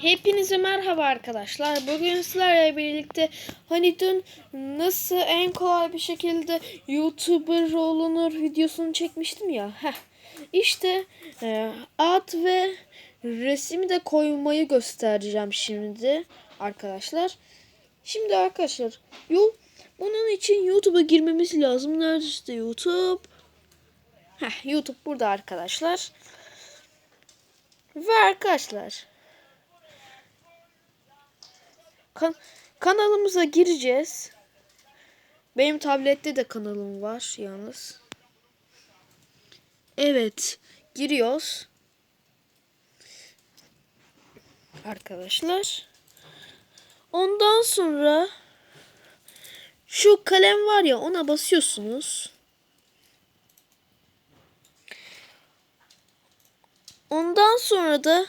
Hepinize merhaba arkadaşlar. Bugün sizlerle birlikte hani dün nasıl en kolay bir şekilde YouTuber olunur videosunu çekmiştim ya. Heh. İşte e, ad ve resmi de koymayı göstereceğim şimdi arkadaşlar. Şimdi arkadaşlar yol bunun için YouTube'a girmemiz lazım. Nerede YouTube? Heh, YouTube burada arkadaşlar. Ve arkadaşlar kan- kanalımıza gireceğiz. Benim tablette de kanalım var yalnız. Evet, giriyoruz. Arkadaşlar. Ondan sonra şu kalem var ya ona basıyorsunuz. Ondan sonra da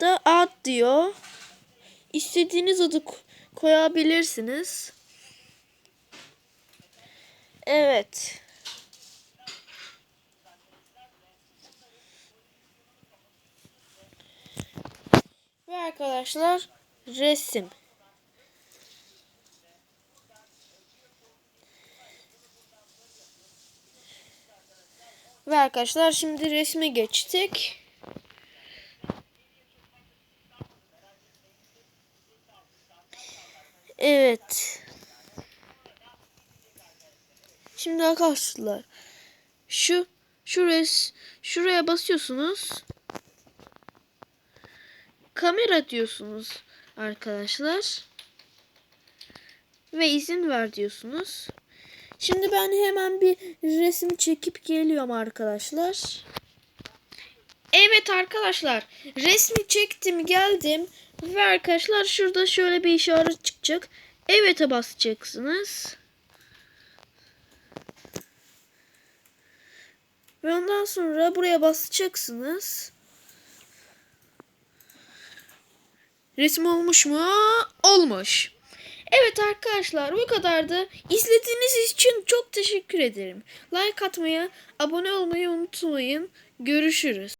da ad diyor. İstediğiniz adı ko- koyabilirsiniz. Evet. Ve arkadaşlar resim. Ve arkadaşlar şimdi resme geçtik. Evet. Şimdi arkadaşlar şu şu res şuraya basıyorsunuz. Kamera diyorsunuz arkadaşlar. Ve izin ver diyorsunuz. Şimdi ben hemen bir resim çekip geliyorum arkadaşlar. Evet arkadaşlar resmi çektim geldim ve arkadaşlar şurada şöyle bir işaret çıkacak. Evet'e basacaksınız. Ve ondan sonra buraya basacaksınız. Resim olmuş mu? Olmuş. Evet arkadaşlar bu kadardı. İzlediğiniz için çok teşekkür ederim. Like atmayı, abone olmayı unutmayın. Görüşürüz.